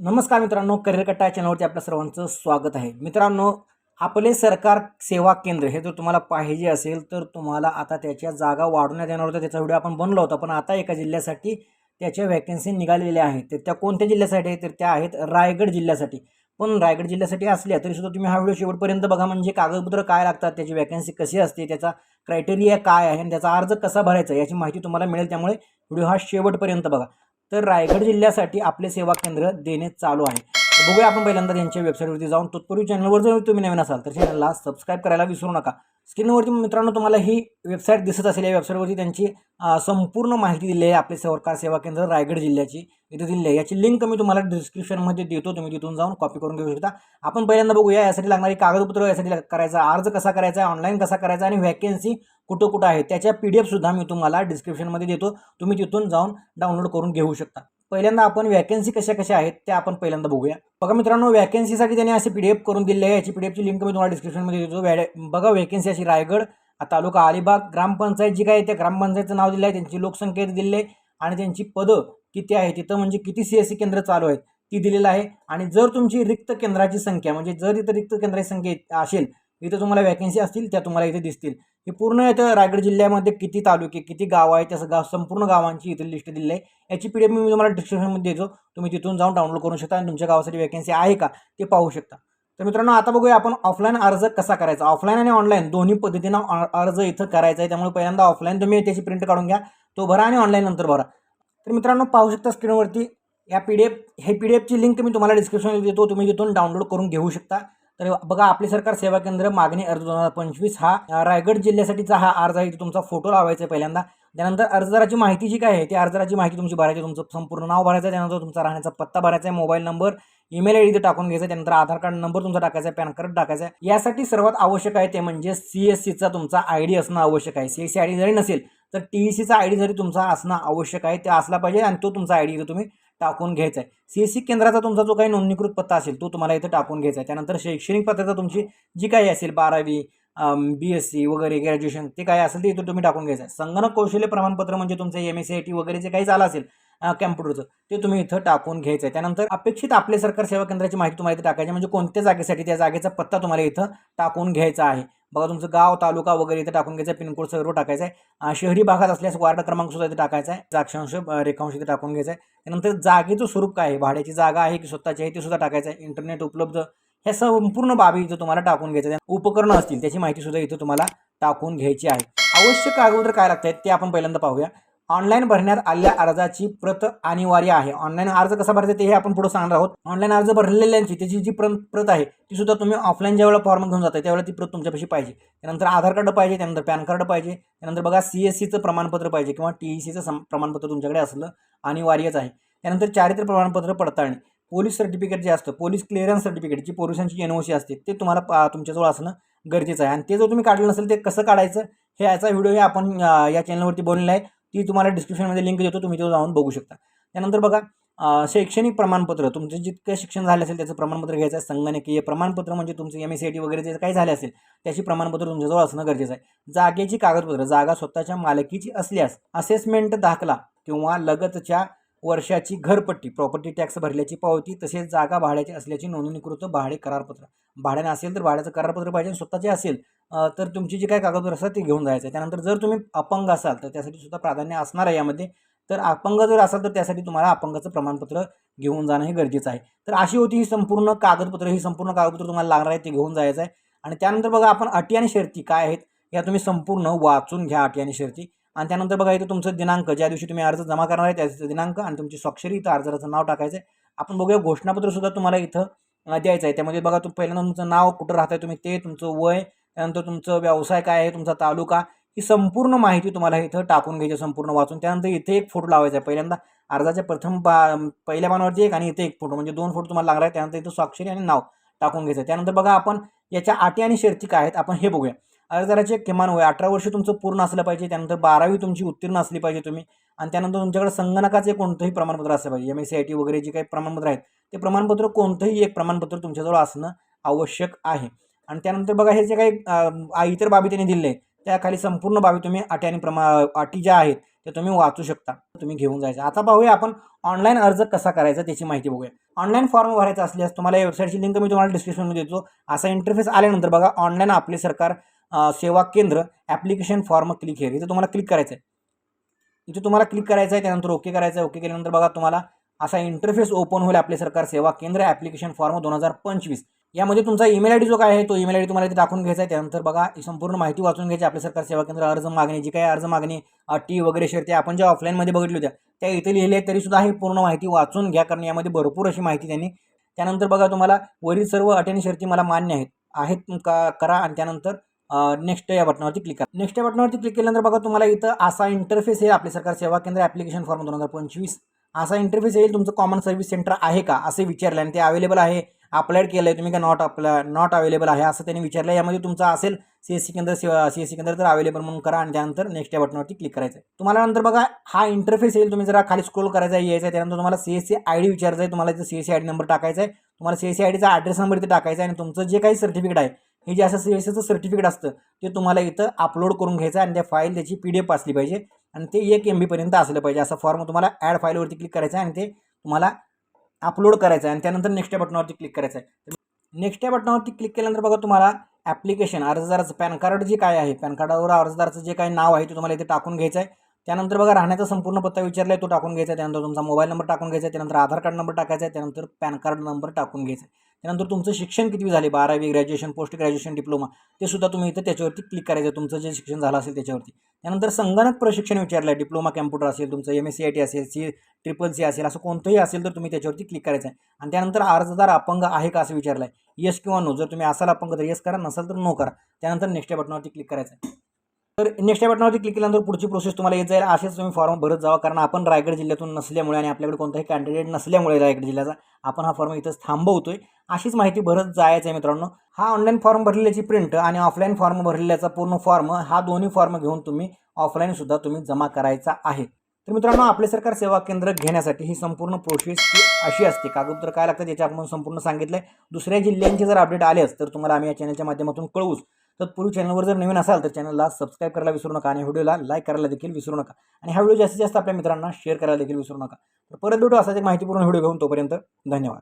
नमस्कार मित्रांनो करिअर कट्टा चॅनलवरती आपल्या सर्वांचं स्वागत आहे. मित्रांनो आपले सरकार सेवा केंद्र हे जर तुम्हाला पाहिजे असेल तर तुम्हाला आता त्याच्या जागा वाढवण्यात येणार होत्या. त्याचा व्हिडिओ आपण बनलो होता पण आता एका जिल्ह्यासाठी त्याच्या व्हॅकन्सी निघालेल्या आहेत. तर त्या कोणत्या जिल्ह्यासाठी आहेत? तर त्या आहेत रायगड जिल्ह्यासाठी. पण रायगड जिल्ह्यासाठी असल्या तरीसुद्धा तुम्ही हा व्हिडिओ शेवटपर्यंत बघा. म्हणजे कागदपत्र काय लागतात त्याची वॅकन्सी कशी असते त्याचा क्रायटेरिया काय आहे आणि त्याचा अर्ज कसा भरायचा याची माहिती तुम्हाला मिळेल. त्यामुळे व्हिडिओ हा शेवटपर्यंत बघा. तर रायगड जिल्ह्यासाठी आपले सेवा केंद्र देणे चालू आहे. बघूया आपण पहिल्यांदा त्यांच्या वेबसाईटवरती जाऊन. तत्पूर्वी चॅनलवर जर तुम्ही नवीन असाल तर चॅनलला सबस्क्राईब करायला विसरू नका. स्क्रीनवरती मित्रांनो तुम्हाला ही वेबसाईट दिसत असेल. या वेबसाईटवरती त्यांची संपूर्ण माहिती दिली आहे. आपले सरकार सेवा केंद्र रायगड जिल्ह्याची. इथे दिली आहे. याची लिंक मी तुम्हाला डिस्क्रिप्शनमध्ये देतो. तुम्ही तिथून जाऊन कॉपी करून घेऊ शकता. आपण पहिल्यांदा बघूया यासाठी लागणारी कागदपत्र यासाठी करायचा अर्ज कसा करायचा ऑनलाईन कसा करायचा आणि व्हॅकन्सी कुठं कुठं आहे त्याच्या पी डी एफसुद्धा मी तुम्हाला डिस्क्रिप्शनमध्ये देतो. तुम्ही तिथून जाऊन डाउनलोड करून घेऊ शकता. पहिल्यांदा आपण वॅकन्सी कशा कशा आहेत त्या आपण पहिल्यांदा बघूया. बघा मित्रांनो वॅकन्सीसाठी त्यांनी असे पी डी एफ करून दिले आहे. याची पी डी एफची लिंक मी तुम्हाला डिस्क्रिप्शनमध्ये देतो. वॅड बघा वॅकन्सी अशी रायगड तालुका अलिबाग ग्रामपंचायत जी काय आहे त्या ग्रामपंचायतचं नाव दिलं आहे. त्यांची लोकसंख्या इथे दिली आहे. आणि त्यांची पदं किती आहे तिथं म्हणजे किती सी एस सी केंद्र चालू आहेत ती दिलेलं आहे. आणि जर तुमची रिक्त केंद्राची संख्या म्हणजे जर इथं रिक्त केंद्राची संख्या असेल इथं तुम्हाला वॅकन्सी असतील त्या तुम्हाला इथे दिसतील. हे पूर्ण इथं रायगड जिल्ह्यामध्ये किती तालुके किती गाव आहे त्या गाव संपूर्ण गावांची इथे लिस्ट दिली आहे. याची पी डी एफ मी तुम्हाला डिस्क्रिप्शनमध्ये देतो. तुम्ही तिथून जाऊन डाउनलोड करू शकता आणि तुमच्या गावासाठी वॅकन्सी आहे का ते पाहू शकता. तर मित्रांनो आता बघूया आपण ऑफलाईन अर्ज कसा करायचा. ऑफलाईन आणि ऑनलाईन दोन्ही पद्धतीनं अर्ज इथं करायचा आहे. त्यामुळे पहिल्यांदा ऑफलाईन तुम्ही त्याची प्रिंट काढून घ्या. तो भरा आणि ऑनलाईन नंतर भरा. तर मित्रांनो पाहू शकता स्क्रीनवरती या पी डी एफ हे पी डी एफची लिंक मी तुम्हाला डिस्क्रिप्शनमध्ये देतो. तुम्ही तिथून डाउनलोड करून घेऊ शकता. तर बघा आपले सरकार सेवा केंद्र मागणी अर्ज दोन हजार पंचवीस हा रायगड जिल्ह्यासाठीचा हा अर्ज आहे तुमचा फोटो लावायचा आहे पहिल्यांदा त्यानंतर अर्जदाराची माहिती जी काय आहे ती अर्जदाराची माहिती तुमची भरायची तुमचं संपूर्ण नाव भरायचं आहे त्यानंतर तुमचा राहण्याचा पत्ता भरायचा आहे mobile number email I D टाकून घ्यायचा आहे. त्यानंतर आधार कार्ड नंबर तुमचा टाकायचा आहे पॅन कार्ड टाकायचा आहे यासाठी सर्वात आवश्यक आहे ते म्हणजे सी एस सीचा तुमचा आय डी असणं आवश्यक आहे C S C I D जरी नसेल तर टी ई सीचा आय डी जरी तुमचा असणं आवश्यक आहे ते असला पाहिजे आणि तो तुमचा आय डी तुम्ही टाकून घ्यायचा आहे. सी एस सी केंद्राचा तुमचा जो काही नोंदणीकृत पत्ता असेल तो तुम्हाला इथं टाकून घ्यायचा आहे. त्यानंतर शैक्षणिक पत्त्याचा तुमची जी काही असेल बारावी बी एस सी वगैरे ग्रॅज्युएशन ते काय असेल ते इथं तुम्ही टाकून घ्यायचं आहे. संगणक कौशल्य प्रमाणपत्र म्हणजे तुमचं M S C I T वगैरे जे काही झालं असेल कॅम्प्युटरचं ते तुम्ही इथं टाकून घ्यायचं आहे. त्यानंतर अपेक्षित आपले सरकार सेवा केंद्राची माहिती तुम्हाला इथं टाकायची आहे. म्हणजे कोणत्या जागेसाठी त्या जागेचा पत्ता तुम्हाला इथं टाकून घ्यायचा आहे. बघा तुमचं गाव तालुका वगैरे इथं टाकून घ्यायचं आहे पिनकोड सर्व टाकायचं आहे शहरी भागात असल्यास वार्ड क्रमांक सुद्धा इथे टाकायचा आहे जाक्षांश रेखांश इथे टाकून घ्यायचा आहे त्यानंतर जागेचं स्वरूप काय आहे? भाड्याची जागा आहे की स्वतःची आहे ते सुद्धा टाकायचं आहे इंटरनेट उपलब्ध. ह्या संपूर्ण बाबी इथं तुम्हाला टाकून घ्यायचं आहे उपकरणं असतील त्याची माहिती सुद्धा इथं तुम्हाला टाकून घ्यायची आहे. आवश्यक कागदपत्र काय लागत आहेत ते आपण पहिल्यांदा पाहूया. ऑनलाईन भरण्यात आलेल्या अर्जाची प्रत अनिवार्य आहे. ऑनलाईन अर्ज कसा भरायचा ते हे आपण पुढे सांगणार आहोत. ऑनलाईन अर्ज भरलेल्यांची त्याची जी प्र प्रत आहे ती सुद्धा तुम्ही ऑफलाईन ज्यावेळेला फॉर्म घेऊन जाता त्यावेळेला ती प्रत तुमच्यापाशी पाहिजे. त्यानंतर आधार कार्ड पाहिजे त्यानंतर पॅन कार्ड पाहिजे त्यानंतर बघा सी एस सीचं प्रमाणपत्र पाहिजे किंवा टी ई सीचं सम प्रमाणपत्र तुमच्याकडे असलं अनिवार्यच आहे. त्यानंतर चारित्र्य प्रमाणपत्र पडताळणी. पोलीस सर्टिफिकेट जे असतं पोलीस क्लिअरन्स सर्टिफिकेट जी पोलिसांची एन ओ सी असते ते तुम्हाला पा- तुमच्याजवळ असणं गरजेचं आहे. आणि ते जर तुम्ही काढलं नसेल ते कसं काढायचं हे याचा व्हिडिओ हे आपण या चॅनलवरती बनलेला आहे. ती तुम्हाला डिस्क्रिप्शनमध्ये लिंक देतो तुम्ही तो जाऊन बघू शकता. त्यानंतर बघा शैक्षणिक प्रमाणपत्र तुमचं जितकं शिक्षण झालं असेल त्याचं प्रमाणपत्र घ्यायचं आहे संगणकीय प्रमाणपत्र म्हणजे तुमचं M S C I T वगैरे जे काही झाले असेल त्याची प्रमाणपत्र तुमच्याजवळ असणं गरजेचं आहे. जागेची कागदपत्र जागा स्वतःच्या मालकीची असल्यास असेसमेंट दाखला किंवा लगतच्या वर्षाची घरपट्टी प्रॉपर्टी टॅक्स भरल्याची पावती तसेच जागा भाड्याची असल्याची नोंदणीकृत भाडे करारपत्र. भाड्याने असेल तर भाड्याचं करारपत्र पाहिजे स्वतःचे असेल तर तुमची जी काही कागदपत्र असतात ती घेऊन जायचं आहे. त्यानंतर जर तुम्ही अपंग असाल तर त्यासाठी सुद्धा प्राधान्य असणार आहे यामध्ये. तर अपंग जर असाल तर त्यासाठी तुम्हाला अपंगाचं प्रमाणपत्र घेऊन जाणं हे गरजेचं आहे. तर अशी होती ही संपूर्ण कागदपत्र. ही संपूर्ण कागदपत्र तुम्हाला लागणार आहे ते घेऊन जायचं आहे. आणि त्यानंतर बघा आपण अटी आणि शर्ती काय आहेत या तुम्ही संपूर्ण वाचून घ्या अटी आणि शर्ती. आणि त्यानंतर बघा इथं तुमचं दिनांक ज्या दिवशी तुम्ही अर्ज जमा करणार आहे त्याचा दिनांक आणि तुमची स्वाक्षरी इथं अर्जाचं नाव टाकायचं आहे. आपण बघूया घोषणापत्रसुद्धा तुम्हाला इथं द्यायचं आहे. त्यामध्ये बघा तुम्ही पहिल्यांदा तुमचं नाव कुठं राहताय तुम्ही ते तुमचं वय त्यानंतर तुमचं व्यवसाय काय आहे तुमचा तालुका ही संपूर्ण माहिती तुम्हाला इथं टाकून घ्यायची संपूर्ण वाचून. त्यानंतर इथे एक फोटो लावायचा आहे. पहिल्यांदा अर्जाच्या प्रथम बा पहिल्या पानावरती एक आणि इथे एक फोटो म्हणजे दोन फोटो तुम्हाला लागणार आहे त्यानंतर इथं स्वाक्षरी आणि नाव टाकून घ्यायचं आहे. त्यानंतर बघा आपण याच्या अटी आणि शर्ती काय आहेत आपण हे बघूया. अर्जदाराचे किमान वय अठरा वर्ष तुमचं पूर्ण असलं पाहिजे त्यानंतर बारावी तुमची उत्तीर्ण असली पाहिजे तुम्ही आणि त्यानंतर तुमच्याकडे संगणकाचे कोणतंही प्रमाणपत्र असलं पाहिजे M S C I T वगैरे जे काही प्रमाणपत्र आहेत ते प्रमाणपत्र कोणतंही एक प्रमाणपत्र तुमच्याजवळ असणं आवश्यक आहे. आणि त्यानंतर बघा हे जे काही इतर बाबी त्यांनी दिले त्याखाली संपूर्ण बाबी तुम्ही अटी आणि प्रमा अटी ज्या आहेत त्या तुम्ही वाचू शकता तुम्ही घेऊन जायचं. आता पाहूया आपण ऑनलाईन अर्ज कसा करायचा त्याची माहिती बघूया. ऑनलाईन फॉर्म भरायचा असल्यास तुम्हाला या वेबसाईटची लिंक मी तुम्हाला डिस्क्रिप्शनमध्ये देतो. असा इंटरफेस आल्यानंतर बघा ऑनलाईन आपले सरकार सेवा केंद्र ॲप्लिकेशन फॉर्म क्लिक हे इथे तुम्हाला क्लिक करायचं आहे इथे तुम्हाला क्लिक करायचं आहे त्यानंतर ओके करायचं आहे ओके केल्यानंतर बघा तुम्हाला असा इंटरफेस ओपन होईल आपले सरकार सेवा केंद्र ॲप्लिकेशन फॉर्म दोन हजार पंचवीस. यामध्ये तुमचा ईमेल आय डी जो काय आहे तो ईमेल आय डी तुम्हाला इथे टाकून घ्यायचा आहे. त्यानंतर बघा ही संपूर्ण माहिती वाचून घ्यायची आपल्या सरकार सेवा केंद्र अर्ज मागणी जी काही अर्ज मागणी टी वगैरे शर्ती आपण ज्या ऑफलाईनमध्ये बघितली होत्या त्या इथे लिहिल्या आहेत. तरीसुद्धा ही पूर्ण माहिती वाचून घ्या कारण यामध्ये भरपूर अशी माहिती त्यांनी. त्यानंतर बघा तुम्हाला वरील सर्व अटेन शर्ती मला मान्य आहेत आहेत का करा. आणि त्यानंतर नेक्स्ट या बटनावरती क्लिक करा. नेक्स्ट या बटनावरती क्लिक केल्यानंतर बघा तुम्हाला इथं असा इंटरफेस येईल आपले सरकार सेवा केंद्र ॲप्लिकेशन फॉर्म दोन हजार पंचवीस. असा इंटरफेस येईल तुमचं कॉमन सर्व्हिस सेंटर आहे का? असे विचारलं आणि ते अवेलेबल आहे अप्लायड केलं आहे तुम्ही का नॉट अप्लाय नॉट अवेलेबल आहे? असं त्यांनी विचारलं यामध्ये तुमचं असेल सी एस सी केंद्र सी एस सी केंद्र तर अवेलेबल म्हणून करा आणि त्यानंतर नेक्स्ट या बटनवरती क्लिक करायचं आहे तुम्हाला नंतर बघा हा इंटरफेस येईल. तुम्ही जरा खाली स्क्रोल करायचा आहे यायचा आहे त्यानंतर तुम्हाला C S C I D विचारायचं आहे तुम्हाला इथं C S C I D number टाकायचा आहे तुम्हाला सी एस सी आय डीचा ॲड्रेस नंबर इथे टाकायचा आहे आणि तुमचं जे काही सर्टिफिकेट आहे हे जे असं सी एस सर्टिफिकेट असतं ते तुम्हाला इथं अपलोड करून घ्यायचं आहे आणि त्या फाईल त्याची पी डी एफ असली पाहिजे आणि ते एक एम बीपर्यंत असलं पाहिजे. असा फॉर्म तुम्हाला ॲड फाईलवरती क्लिक करायचा आहे आणि ते तुम्हाला अपलोड करायचं आहे आणि त्यानंतर नेक्स्ट या बटनावरती क्लिक करायचं आहे. नेक्स्ट या बटनावरती क्लिक केल्यानंतर बघा तुम्हाला ॲप्लिकेशन अर्जदाराचं पॅन कार्ड जे काय आहे पॅन कार्डावर अर्जदाराचं जे काही नाव आहे ते तुम्हाला इथे टाकून घ्यायचं आहे. त्यानंतर बघा राहण्याचा संपूर्ण पत्ता विचारला आहे तो टाकून घ्यायचा आहे. त्यानंतर तुमचा मोबाईल नंबर टाकून घ्यायचा आहे. त्यानंतर आधार कार्ड नंबर टाकायचा आहे. त्यानंतर पॅन कार्ड नंबर टाकून घ्यायचा आहे. त्यानंतर तुमचं शिक्षण किती झाले? बारावी ग्रॅज्युएशन पोस्ट ग्रॅज्युएशन डिप्लोमा ते सुद्धा तुम्ही इथं त्याच्यावरती क्लिक करायचं. तुमचं जे शिक्षण झालं असेल त्याच्यावरती. त्यानंतर संगणक प्रशिक्षण विचारलं आहे डिप्लोमा कॅम्प्युटर असेल तुमचं M S C I T असेल सी ट्रिपल सी असेल असं कोणतंही असेल तर तुम्ही त्याच्यावरती क्लिक करायचं आहे आणि त्यानंतर अर्जदार अपंग आहे का असं विचारलं आहे येस किंवा नो जर तुम्ही असाल अपंग तर येस करा. नसाल तर नो करा. त्यानंतर नेक्स्ट बटनावरती क्लिक करायचं आहे तर नेक्स्ट या बटनावरती क्लिक केल्यानंतर पुढची प्रोसेस तुम्हाला येत जाईल. असेच तुम्ही फॉर्म भरत जावा कारण आपण रायगड जिल्ह्यातून नसल्यामुळे आणि आपल्याकडे कोणताही कॅन्डिडेट नसल्यामुळे रायगड जिल्ह्याचा आपण हा फॉर्म इथंच आहे अशीच माहिती भरत जायचं आहे मित्रांनो. हा ऑनलाईन फॉर्म भरलेल्याची प्रिंट आणि ऑफलाईन फॉर्म भरलेल्याचा पूर्ण फॉर्म हा दोन्ही फॉर्म घेऊन तुम्ही ऑफलाईनसुद्धा तुम्ही जमा करायचा आहे. तर मित्रांनो आपले सरकार सेवा केंद्र घेण्यासाठी ही संपूर्ण प्रोसेस अशी असते. कागदपत्र काय लागतं त्याच्या आपण संपूर्ण सांगितलं आहे दुसऱ्या जिल्ह्यांचे जर अपडेट आलेच तर तुम्हाला आम्ही या चॅनलच्या माध्यमातून कळवूच. तत्पूर्वी चॅनलवर जर नवीन असाल तर चॅनलला सबस्क्राईब करायला विसरू नका आणि व्हिडिओला लाईक करायला देखील विसरू नका. आणि हा व्हिडिओ जास्तीत जास्त आपल्या मित्रांना शेअर करायला देखील विसरू नका. तर परत भेटू असाच एक माहितीपूर्ण व्हिडिओ घेऊन तोपर्यंत धन्यवाद.